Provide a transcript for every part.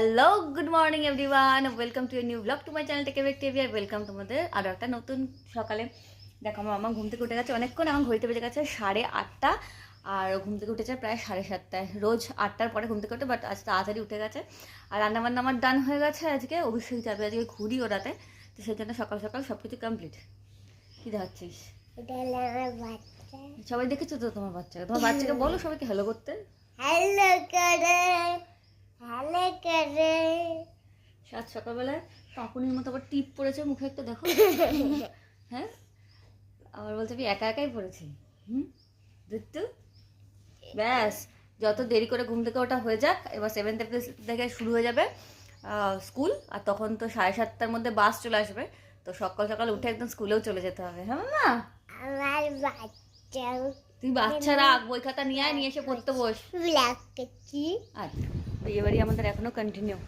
Hello good morning everyone welcome to a new blog to my channel take break TV R welcome তোমাদের আরও একটা নতুন সকালে দেখো আমার মামা ঘুম থেকে উঠে গেছে। অনেকক্ষণ এখন ঘড়িতে বেজে গেছে সাড়ে আটটা, আর ঘুম থেকে উঠেছে প্রায় সাড়ে সাতটায়। রোজ আটটার পরে ঘুম থেকে উঠে বাট আজ তাড়াতাড়ি উঠে গেছে। আর রান্নাবান্না আমার ডান হয়ে গেছে আজকে অবশ্যই যাবে আজকে ঘুরি ওরাতে তো সেই জন্য সকাল সকাল সব কিছু কমপ্লিট কী দেখাচ্ছিস? সবাই দেখেছ তো তোমার বাচ্চাকে? তোমার বাচ্চাকে বলো সবাইকে হ্যালো করতে। হ্যালো করে হ্যালো করে। সাত সকালবেলায় কাকুনির মতো আবার টিপ পড়েছে মুখে একটা দেখো। হ্যাঁ? আবার বলছে আমি একা একাই পড়েছি হুম? দেখতো ব্যাস যত দেরি করে ঘুম থেকে ওটা হয়ে যাক এবার সেভেন থেকে শুরু হয়ে যাবে স্কুল আর তখন তো সাড়ে সাতটার মধ্যে বাস চলে আসবে তো সকাল সকাল উঠে একদম স্কুলেও চলে যেতে হবে হ্যাঁ না আমার বাচ্চা তুই বাচ্চারা বই খাতা নিয়ে আয় নিয়ে এসে পড়তে বস। আচ্ছা। বিয়ে বাড়ি আমাদের এখনও কন্টিনিউ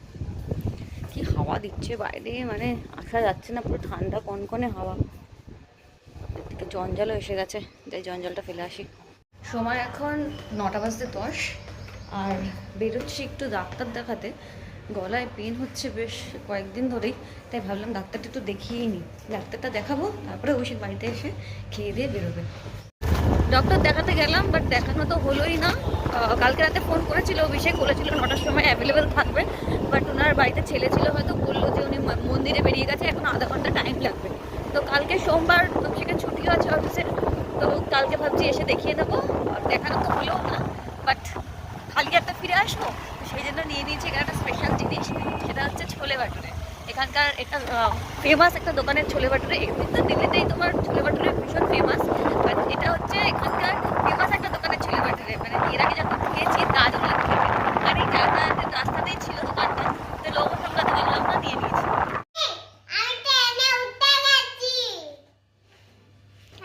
কি হাওয়া দিচ্ছে বাইরে মানে আসা যাচ্ছে না, পুরো ঠান্ডা কনকনে হাওয়া। এদিকে জঞ্জালও এসে গেছে তাই জঞ্জালটা ফেলে আসি। সময় এখন নটা বাজতে দশ, আর বেরোচ্ছি একটু ডাক্তার দেখাতে। গলায় পেন হচ্ছে বেশ কয়েকদিন ধরেই, তাই ভাবলাম ডাক্তারটা একটু দেখিয়েই নিই। ডাক্তারটা দেখাবো, তারপরে অবশ্যই বাড়িতে এসে খেয়ে দিয়ে বেরোবে। ডক্টর দেখাতে গেলাম বাট দেখানো তো হলোই না। কালকে রাতে ফোন করেছিল অভিষেক, বলেছিল নটার সময় অ্যাভেলেবেল থাকবে বাট ওনার বাড়িতে ছেলে ছিল হয়তো বলল যে উনি মন্দিরে বেরিয়ে গেছে, এখন আধা ঘণ্টা টাইম লাগবে। তো কালকে সোমবার অভিষেকের ছুটিও আছে অফিসের তো কালকে ভাবছি এসে দেখিয়ে দেবো দেখানো তো হলো না বাট খালি একটা ফিরে আসব, সেই জন্য নিয়ে নিয়েছি এখানে একটা স্পেশাল জিনিস, সেটা হচ্ছে ছোলে ভাটুরে। এখানকার একটা ফেমাস একটা দোকানের ছোলে ভাটুরে এমনি তো দিল্লিতেই তোমার ছোলে ভাটুরে ভীষণ ফেমাস বাট এটা হচ্ছে এখানকার ভাটুরে মানে এর আগে যখন খেয়েছি লাগে আর এই যাতায়াতের রাস্তাতেই ছিল দোকানটা তো লোক সামলাতে পারলাম না নিয়ে নিয়েছি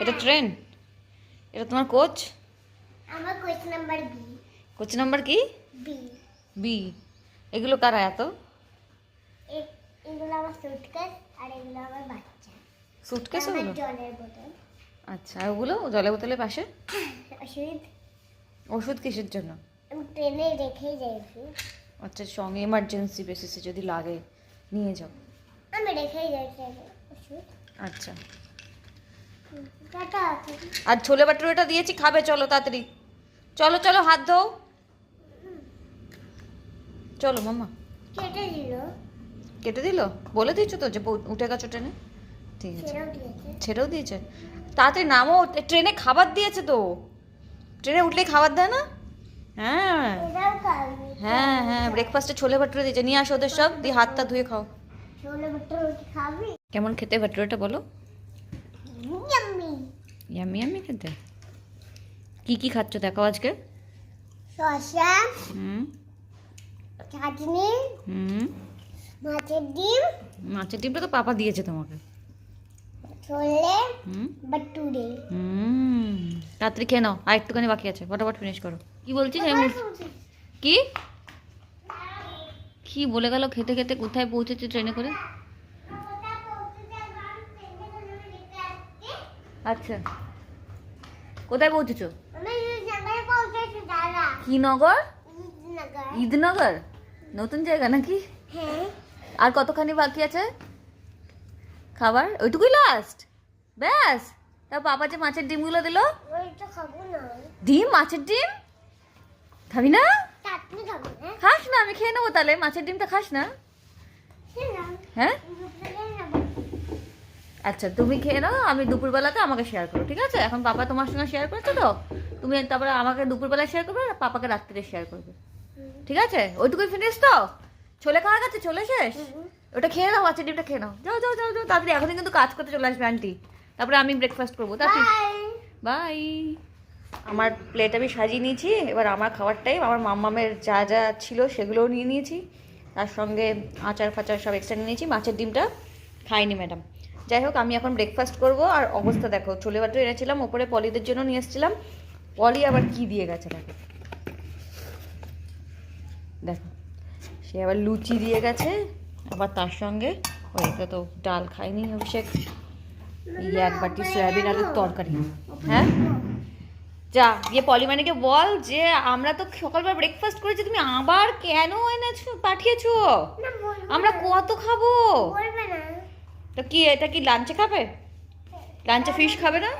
এটা ট্রেন? এটা তোমার কোচ? আমার coach number B. Coach number কি? বি। বি। এগুলো কারা এত? এগুলো আমার সুটকেস আর এগুলো আমার বাচ্চা। সুটকেস ওগুলো? জলের বোতল। আচ্ছা ওগুলো জলে বোতলের পাশে? ওষুধ কিসের জন্য? আমি ট্রেনে রেখেই যাই ওষুধ আচ্ছা সঙ্গে এমার্জেন্সি বেসিসে যদি লাগে নিয়ে যাও। আমি রেখেই যাই ট্রেনে ওষুধ। আচ্ছা। আর ছোলে বাটুরেটা দিয়েছি খাবে চলো তাড়াতাড়ি। চলো চলো হাত ধোও। চলো মাম্মা। কেটে দিল। কেটে দিল? বলে দিয়েছ তো যে উঠে গেছো ট্রেনে? ঠিক আছে। ছেড়েও দিয়েছে। ছেড়েও দিয়েছে। তাড়াতাড়ি নামো ট্রেনে খাবার দিয়েছে তো। ট্রেনে উঠলেই খাবার দেয় না? হ্যাঁ। হ্যাঁ হ্যাঁ ব্রেকফাস্টে ছোলে ভাটুরে দিয়েছে। নিয়ে আসো ওদের সব দিয়ে হাতটা ধুয়ে খাও। কেমন খেতে ভাটুরেটা বলো? ইয়ামি ইয়ামি খেতে? কি কি খাচ্ছ দেখো আজকে? শসা। হুম। চাটনি। হুম। মাছের ডিম। মাছের ডিমটা তো পাপা দিয়েছে তোমাকে। ছোলে। হুম। বাটুরে হুম। রাত্রি খেয়ে নাও, আর একটুখানি বাকি আছে। ফটাফট ফিনিশ করো। কি বলছিস আমি কি? কি বলে গেল খেতে খেতে? কোথায় পৌঁছেছে ট্রেনে করে? আচ্ছা। কোথায় পৌঁছেছো? কি নগর নগর ঈদনগর? নতুন জায়গা নাকি? আর কতখানি বাকি আছে? খাবার? ওইটুকুই লাস্ট ব্যাস। তা বাবা যে মাছের ডিমগুলো দিল? ডিম? মাছের ডিম? খাবি না? না খাস না আমি খেয়ে নেব তাহলে। মাছের ডিমটা খাস না? হ্যাঁ? আচ্ছা তুমি খেয়ে নাও আমি দুপুরবেলাতে আমাকে শেয়ার করো ঠিক আছে? এখন পাপা তোমার সঙ্গে শেয়ার করেছ তো? তুমি তারপরে আমাকে দুপুরবেলায় শেয়ার করবে আর পাপাকে রাত্রিরে শেয়ার করবে। ঠিক আছে? ওইটুকুই ফিনিশ তো? ছোলে খাওয়া গেছে? চলে শেষ? ওটা খেয়ে নাও মাছের ডিমটা খেয়ে নাও। যাও যাও যাও যাও তাড়াতাড়ি। এখনই কিন্তু কাজ করতে চলে আসবে আন্টি তারপরে আমি ব্রেকফাস্ট করব। তাড়াতাড়ি বাই আমার প্লেট আমি সাজিয়ে নিয়েছি, এবার আমার খাবার টাইম আমার মাম্মামের যা যা ছিল সেগুলোও নিয়ে নিয়েছি। তার সঙ্গে আচার ফাচার সব এক্সট্রা নিয়ে নিয়েছি, মাছের ডিমটা খাইনি ম্যাডাম যাই হোক, আমি এখন ব্রেকফাস্ট করব, আর অবস্থা দেখো ছোলে বাটো এনেছিলাম, ওপরে পলিদের জন্য নিয়ে এসেছিলাম। পলি আবার কি দিয়ে গেছে দেখো। দেখো, সে আবার লুচি দিয়ে গেছে, আবার তার সঙ্গে ওইটা তো ডাল খাইনি অভিষেক। এই এক বাটি সয়াবিন আলুর তরকারি। হ্যাঁ? যা গিয়ে পলিমানিকে বল যে আমরা তো সকালবেলা ব্রেকফাস্ট করেছি তুমি আবার কেন এনেছো পাঠিয়েছো? আমরা কত খাব? তো কি এটা কি লাঞ্চে খাবে? লাঞ্চে ফিশ খাবে না?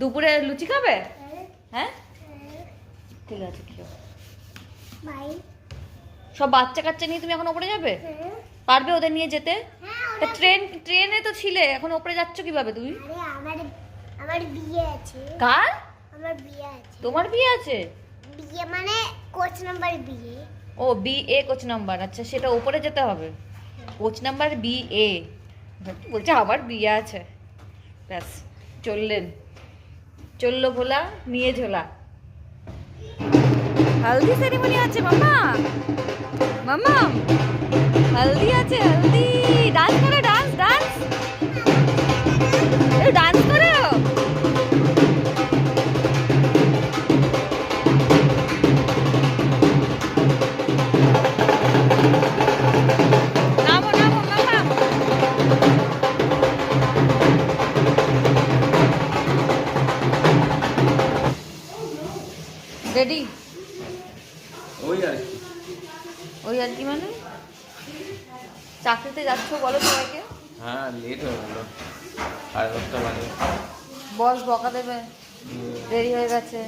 দুপুরে লুচি খাবে? হ্যাঁ। হ্যাঁ? হ্যাঁ। ঠিক আছে বাই। সব বাচ্চা কাচ্চা নিয়ে তুমি এখন ওপরে যাবে? হ্যাঁ। পারবে ওদের নিয়ে যেতে? হ্যাঁ তা ট্রেন ট্রেনে তো ছিলে এখন ওপরে যাচ্ছ কীভাবে তুমি আমার আমার বিয়ে আছে। কার? আমার বিয়ে আছে। তোমার বিয়ে আছে? বিয়ে মানে কোচ নাম্বার বিয়ে। ও বি এ কোচ নাম্বার আচ্ছা সেটা ওপরে যেতে হবে। কোচ নাম্বার বি এ বলছে আবার বিয়ে আছে। ব্যাস চললেন। চলল ভোলা নিয়ে ঝোলা। হলদি সেরিমনি আছে মামা মামা হলদি আছে হলদি। ডান্স করো ডান্স ডান্স ডান্স করো? বকা দেবে। দেরি হয়ে গেছে।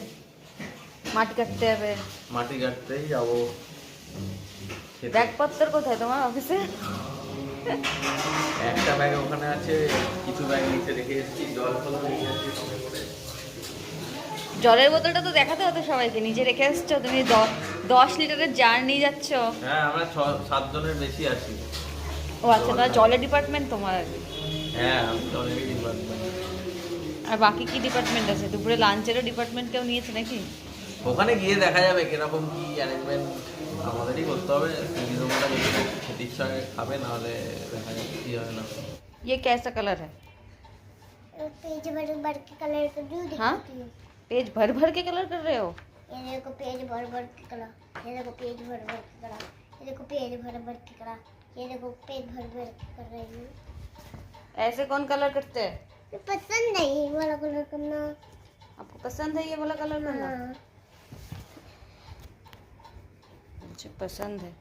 মাটি কাটতে হবে। মাটি কাটতেই যাব। ব্যাগপত্র কোথায় তোমার অফিসে একটা ব্যাগ ওখানে আছে কিছু ব্যাগ নিচে রেখে এসেছি জল ফল জলের বোতলটা তো দেখাতে হতো সবাইকে নিজে রেখে এসছো তুমি দশ লিটারের জার নিয়ে যাচ্ছ। হ্যাঁ আমরা ছ সাতজনের বেশি আছি। ও আচ্ছা তোমার জলের ডিপার্টমেন্ট তোমার হ্যাঁ আমি ডিপার্টমেন্ট আর বাকি কি ডিপার্টমেন্ট আছে দুপুরে লাঞ্চেরও ডিপার্টমেন্ট কেউ নিয়েছে নাকি ওখানে গিয়ে দেখা যাবে কিরকম কি অ্যারেঞ্জমেন্ট আমাদেরই করতে হবে সুবিধাটা যদি খেতে ইচ্ছা হয় খাবে নাহলে দেখা যাবে কি হয় না ये कैसा कलर है पेज भर भर के कलर कर दूँ हाँ? दिखाती हूँ पेज भर भर के कलर कर रहे हो ये देखो पेज भर भर के कलर ये देखो पेज भर भर के कलर ये देखो पेज भर भर के कलर ये देखो पेज भर भर के कर रही हूँ ऐसे कौन कलर करते हैं ये पसंद नहीं ये वाला कलर करना आपको पसंद है ये वाला कलर करना हाँ मुझे पसंद है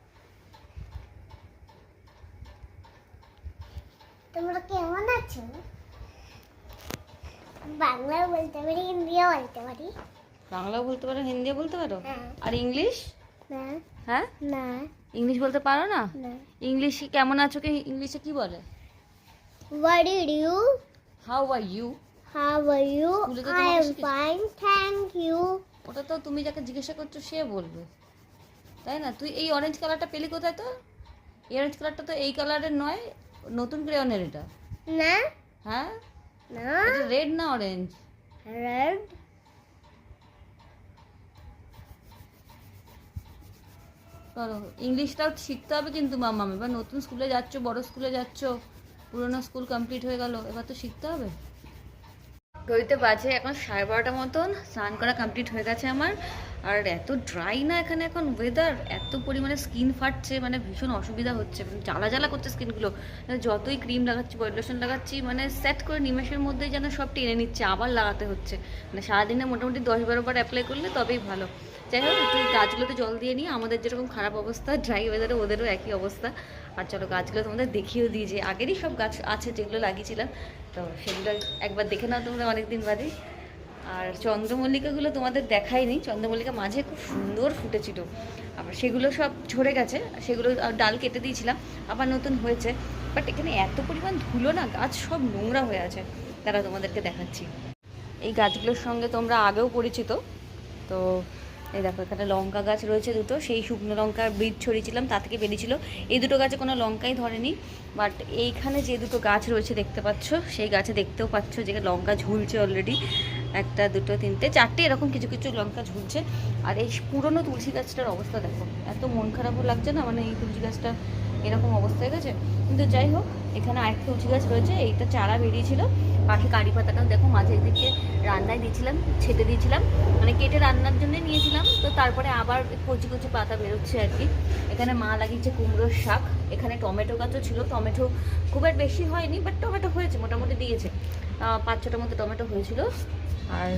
তোমরা কেমন আছো বাংলা বলতে পারি হিন্দিও বলতে পারি বাংলাও বলতে পারো হিন্দিও বলতে পারো হ্যাঁ। আর ইংলিশ না হ্যাঁ না ইংলিশ বলতে পারো না না ইংলিশ কেমন আছো কি ইংলিশে কি বলে what did you how are you how are you স্কুলে তো আই তোমাকে এম ফাইন থ্যাংক ইউ ওটা তো তুমি যাকে জিজ্ঞাসা করছ সে বলবে। তাই না? তুই এই অরেঞ্জ কালারটা পেলি কোথায় তো এই অরেঞ্জ কালারটা তো এই কালারের নয় নতুন ক্রেয়নের এটা। না। হ্যাঁ? না। এটা রেড না অরেঞ্জ রেড করো ইংলিশটাও শিখতে হবে কিন্তু মামাম। এবার নতুন স্কুলে যাচ্ছ বড় স্কুলে যাচ্ছ। পুরোনো স্কুল কমপ্লিট হয়ে গেল, এবার তো শিখতে হবে। ঘড়িতে বাজে এখন সাড়ে বারোটা মতন, স্নান করা কমপ্লিট হয়ে গেছে আমার। আর এত ড্রাই না এখানে এখন ওয়েদার এত পরিমাণে স্কিন ফাটছে মানে ভীষণ অসুবিধা হচ্ছে মানে জ্বালা জ্বালা করছে স্কিনগুলো যতই ক্রিম লাগাচ্ছি বডি লোশন লাগাচ্ছি মানে সেট করে নিমেষের মধ্যেই যেন সব টেনে নিচ্ছে, আবার লাগাতে হচ্ছে। মানে সারাদিনে মোটামুটি দশ বারো বার অ্যাপ্লাই করলে তবেই ভালো। যাই হোক, একটু গাছগুলোতে জল দিয়ে নিই আমাদের যেরকম খারাপ অবস্থা ড্রাই ওয়েদারে ওদেরও একই অবস্থা। আর চলো গাছগুলো তোমাদের দেখিয়েও দিই যে আগেরই সব গাছ আছে যেগুলো লাগিয়েছিলাম। তো সেগুলো একবার দেখে নাও তোমরা অনেকদিন বাদেই আর চন্দ্রমল্লিকাগুলো তোমাদের দেখাইনি। চন্দ্রমল্লিকা মাঝে খুব সুন্দর ফুটেছিল। আবার সেগুলো সব ঝরে গেছে। সেগুলো ডাল কেটে দিয়েছিলাম। আবার নতুন হয়েছে। বাট এখানে এত পরিমাণ ধুলো না, গাছ সব নোংরা হয়ে আছে। তারা তোমাদেরকে দেখাচ্ছি। এই গাছগুলোর সঙ্গে তোমরা আগেও পরিচিত। তো এই দেখো, এখানে লঙ্কা গাছ রয়েছে দুটো। সেই শুকনো লঙ্কার বীজ ছড়িয়েছিলাম, তা থেকে বেরিয়েছিল। এই দুটো গাছে কোনো লঙ্কাই ধরেনি বাট এইখানে যে দুটো গাছ রয়েছে দেখতে পাচ্ছ, সেই গাছে দেখতেও পাচ্ছ যে লঙ্কা ঝুলছে অলরেডি একটা, দুটো, তিনটে, চারটে এরকম কিছু কিছু লঙ্কা ঝুলছে। আর এই পুরনো তুলসী গাছটার অবস্থা দেখো, এত মন খারাপও লাগছে না? মানে এই তুলসী গাছটা এরকম অবস্থা হয়ে গেছে। কিন্তু যাই হোক, এখানে আরেকটা তুলসী গাছ রয়েছে, এইটা চারা বেরিয়েছিল। পাখি কারি পাতাটাও দেখো মাঝে দিকে রান্নায় দিয়েছিলাম, ছেটে দিয়েছিলাম। মানে কেটে রান্নার জন্য নিয়েছিলাম, তো তারপরে আবার কচি কচি পাতা বেরোচ্ছে আর কি। এখানে মা লাগিয়েছে কুমড়োর শাক, এখানে টমেটো গাছও ছিল। টমেটো খুব আর বেশি হয়নি বাট টমেটো হয়েছে, মোটামুটি দিয়েছে। পাঁচ ছটার মতো টমেটো হয়েছিল। আর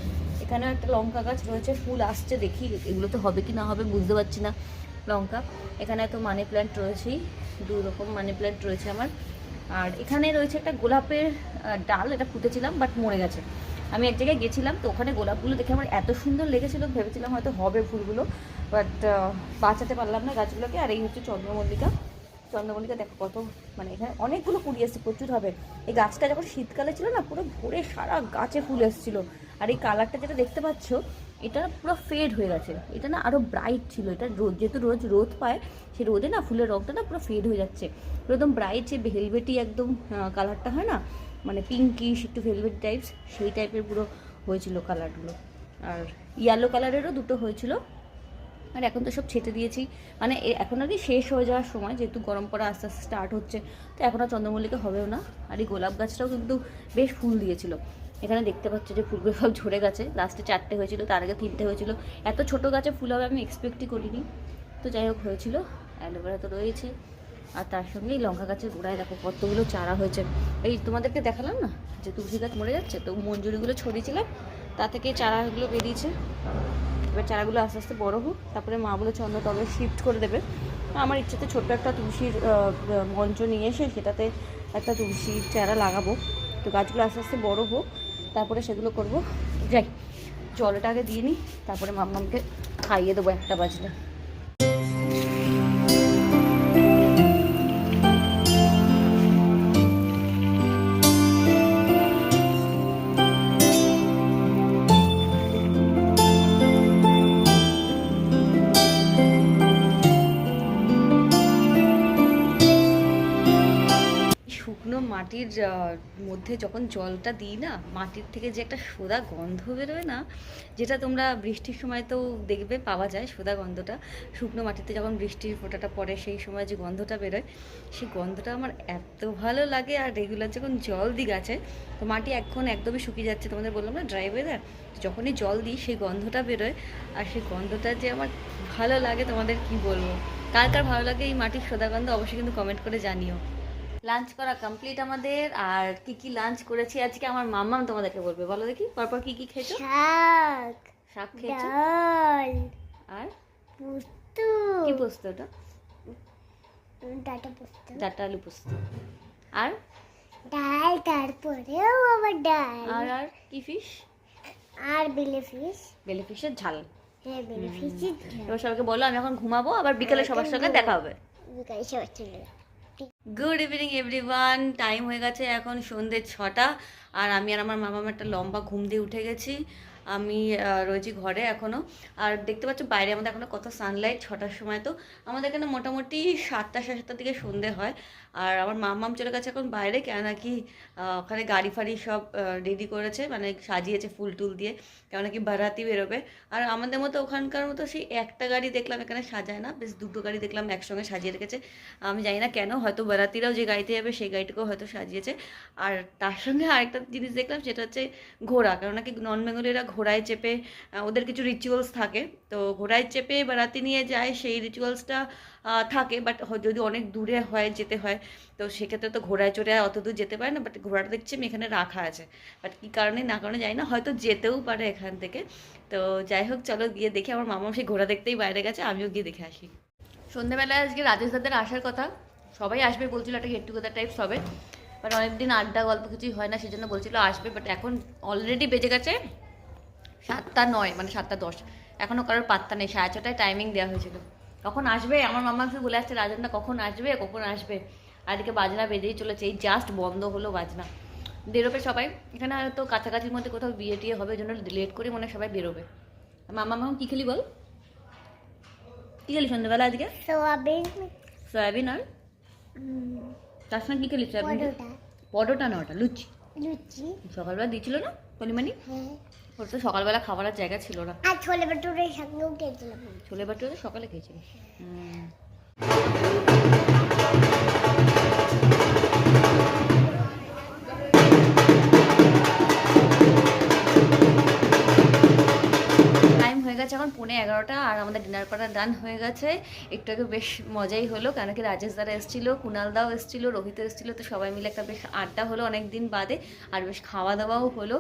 এখানে এখানেও একটা লঙ্কা গাছ রয়েছে, ফুল আসছে দেখি, এগুলো তো হবে কি না হবে বুঝতে পারছি না। লঙ্কা এখানে তো মানি প্ল্যান্ট রয়েছেই, দু রকম মানি প্ল্যান্ট রয়েছে আমার। আর এখানে রয়েছে একটা গোলাপের ডাল, এটা পুঁতেছিলাম বাট মরে গেছে। আমি এক জায়গায় গেছিলাম, তো ওখানে গোলাপগুলো দেখে আমার এত সুন্দর লেগেছিল, ভেবেছিলাম হয়তো হবে ফুলগুলো বাট বাঁচাতে পারলাম না গাছগুলোকে। আর এই হচ্ছে চন্দ্রমল্লিকা। চন্দ্রমল্লিকা দেখো কত মানে এখানে অনেকগুলো কুড়ি এসছে, প্রচুর হবে। এই গাছটা যখন শীতকালে ছিল না, পুরো ভরে সারা গাছে ফুল এসেছিল। আর এই কালারটা যেটা দেখতে পাচ্ছ এটা পুরো ফেড হয়ে গেছে। এটা না আরও ব্রাইট ছিল। এটা রোদ, যেহেতু রোজ রোদ পায় সেই রোদে না ফুলের রঙটা না পুরো ফেড হয়ে যাচ্ছে। একদম ব্রাইট যে ভেলভেটি একদম কালারটা হয় না মানে পিঙ্কিশ একটু ভেলভেট টাইপস সেই টাইপের পুরো হয়েছিল কালারগুলো আর ইয়েলো কালারেরও দুটো হয়েছিল। আর এখন তো সব ছেটে দিয়েছি। মানে এখন আর কি শেষ হয়ে যাওয়ার সময়, যেহেতু গরম পড়া আস্তে আস্তে স্টার্ট হচ্ছে, তো এখন আর চন্দ্রমল্লিকা হবেও না। আর এই গোলাপ গাছটাও কিন্তু বেশ ফুল দিয়েছিল। এখানে দেখতে পাচ্ছ যে ফুলগুলো সব ঝরে গেছে। লাস্টে চারটে হয়েছিল, তার আগে তিনটে হয়েছিল। এত ছোট গাছে ফুল হবে আমি এক্সপেক্টই করিনি। তো যাই হোক, হয়েছিল। অ্যালোভেরা তো রয়েছে। আর তার সঙ্গে এই লঙ্কা গাছের গোড়ায় দেখো কতগুলো চারা হয়েছে। এই তোমাদেরকে দেখালাম না যে তুলসী গাছ মরে যাচ্ছে? তো মঞ্জুরিগুলো ছড়িয়েছিলাম, তা থেকে চারাগুলো বেরিয়েছে। এবার চারাগুলো আস্তে আস্তে বড় হোক, তারপরে মা বলে চন্দ্র তবে শিফট করে দেবে। আমার ইচ্ছেতে ছোট্ট একটা তুলসীর মঞ্চ নিয়ে এসে সেটাতে একটা তুলসীর চারা লাগাবো। তো গাছগুলো আস্তে আস্তে বড়ো হোক, তারপরে সেগুলো করব। যাই জলটা আগে দিয়ে নিই তারপরে মাম্মামকে খাইয়ে দেবো একটা বাজলে। মাটির মধ্যে যখন জলটা দিই না, মাটির থেকে যে একটা সোদা গন্ধ বেরোয় না, যেটা তোমরা বৃষ্টির সময় তো দেখবে পাওয়া যায় সোদা গন্ধটা, শুকনো মাটিতে যখন বৃষ্টির ফোঁটাটা পড়ে সেই সময় যে গন্ধটা বেরোয়, সেই গন্ধটা আমার এত ভালো লাগে আর রেগুলার যখন জল দিই গাছে, তো মাটি এখন একদমই শুকিয়ে যাচ্ছে, তোমাদের বললাম না ড্রাই ওয়েদার যখনই জল দিই সেই গন্ধটা বেরোয় আর সেই গন্ধটা যে আমার ভালো লাগে তোমাদের কি বলব? কার কার ভালো লাগে এই মাটির সোদা গন্ধ অবশ্যই কিন্তু কমেন্ট করে জানিও। লাঞ্চ করা কমপ্লিট আমাদের। আর কি কি লাঞ্চ করেছি? আজকে আমার মাম্মাম তোমাদেরকে বলবে। বলো দেখি পরপর কি কি খেয়েছো? শাক শাক খেয়েছো? ডাল আর? পুস্তু। কি পোস্ত ওটা? ডাটা পুস্তু। ডাটা আলু পোস্ত। আর? ডাল তারপরেও আবার ডাল। আর আর কি ফিশ আর বেলে ফিশ বেলে ফিশের ঝাল। হ্যাঁ বেলে ফিশের এবার সবাইকে বলো আমি এখন ঘুমাবো আবার বিকেলে সবার সঙ্গে দেখা হবে। বিকালে সবার চলে গুড ইভিনিং এভরিওয়ান টাইম হয়ে গেছে এখন সন্ধ্যে ছটা। আর আমি আর আমার মামা একটা লম্বা ঘুম দিয়ে উঠে গেছি। আমি রয়েছি ঘরে এখনও আর দেখতে পাচ্ছ বাইরে আমাদের এখনও কত সানলাইট ছটার সময় তো। আমাদের এখানে মোটামুটি সাতটা সাড়ে সাতটার দিকে সন্ধে হয়। আর আমার মামাম চলে গেছে এখন বাইরে কেন কি আহ, ওখানে গাড়ি ফাড়ি সব রেডি করেছে মানে সাজিয়েছে ফুল টুল দিয়ে কেন কি বারাতি বেরোবে। আর আমাদের মতো ওখানকার মতো সেই একটা গাড়ি দেখলাম এখানে সাজায় না বেশ দুটো গাড়ি দেখলাম একসঙ্গে সাজিয়ে রেখেছে। আমি জানি না কেন হয়তো বারাতিরাও যে গাড়িতে যাবে সেই গাড়িটাকেও হয়তো সাজিয়েছে। আর তার সঙ্গে আরেকটা জিনিস দেখলাম সেটা হচ্ছে ঘোড়া কারণ নাকি নন বেঙ্গলিরা ঘোড়ায় চেপে ওদের কিছু রিচুয়ালস থাকে। তো ঘোড়ায় চেপে বারাতি নিয়ে যায়, সেই রিচুয়ালসটা থাকে বাট যদি অনেক দূরে হয়, যেতে হয়, তো সেক্ষেত্রে তো ঘোড়ায় চড়ে অত দূর যেতে পারে না বাট ঘোড়াটা দেখছি আমি এখানে রাখা আছে। বাট কী কারণে, না কারণে জানি না, হয়তো যেতেও পারে এখান থেকে। তো যাই হোক, চলো গিয়ে দেখি, আমার মামা সেই ঘোড়া দেখতেই বাইরে গেছে, আমিও গিয়ে দেখে আসি। সন্ধ্যেবেলায় আজকে রাজেশ দাদের আসার কথা, সবাই আসবে বলছিল একটা গেট টুগেদার টাইপ হবে বাট অনেকদিন আড্ডা গল্প কিছুই হয় না, সেজন্য বলছিল আসবে বাট এখন অলরেডি বেজে গেছে সাতটা নয় মানে সাতটা দশ। এখনও কারোর পাত্তা নেই সাড়ে ছটায় টাইমিং দেওয়া হয়েছিল। কখন আসবে? আমার মামা শুধু বলে আসছে রাজনটা কখন আসবে? কখন আসবে? আর এদিকে বাজনা বেজেই চলেছে এই জাস্ট বন্ধ হলো বাজনা। বেরোবে সবাই। এখানে হয়তো কাছাকাছির মধ্যে কোথাও বিয়ে টিয়ে হবে ওই জন্য লেট করে মনে সবাই বেরোবে। মামা মামা কী খেলি বল? কী খেলি সন্ধ্যেবেলা আজকে? সোয়াবিন। সয়াবিন আর? তার সঙ্গে কী খেলি? সয়াবিন দিয়ে? পরোটা। পরোটা না ওটা লুচি। লুচি। সকালবেলা দিয়েছিল না পলিমানি? হ্যাঁ। ওর তো সকালবেলা খাবারের জায়গা ছিল না। আর ছোলে ভাটুরের সঙ্গেও খেয়েছিলাম। ছোলে ভাটুরে সকালে খেয়েছিলাম হুম। গেছে এখন পৌনে এগারোটা আর আমাদের ডিনার করা ডান হয়ে গেছে। একটু আগে বেশ মজাই হলো, কেন কি রাজেশ দারা এসেছিল, কুনাল দাও এসেছিল, রোহিত এসেছিল, তো সবাই মিলে একটা বেশ আড্ডা হলো অনেক দিন বাদে আর বেশ খাওয়া দাওয়াও হলো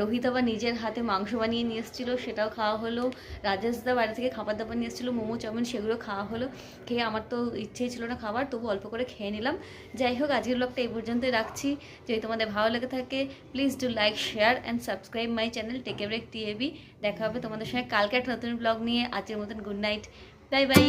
রোহিত আবার নিজের হাতে মাংস বানিয়ে নিয়ে এসেছিল, সেটাও খাওয়া হলো। রাজেশ দা বাড়ি থেকে খাবার দাবার নিয়ে এসেছিল, মোমো, চাউমিন সেগুলো খাওয়া হলো। খেয়ে আমার তো ইচ্ছেই ছিল না খাবার, তবু অল্প করে খেয়ে নিলাম। যাই হোক, আজকের ব্লগটা এই পর্যন্তই রাখছি। যদি তোমাদের ভালো লেগে থাকে please do like share and subscribe my channel take break TAB দেখা হবে তোমাদের সঙ্গে কালকে একটা নতুন ব্লগ নিয়ে আজকের মতন গুড নাইট বাই বাই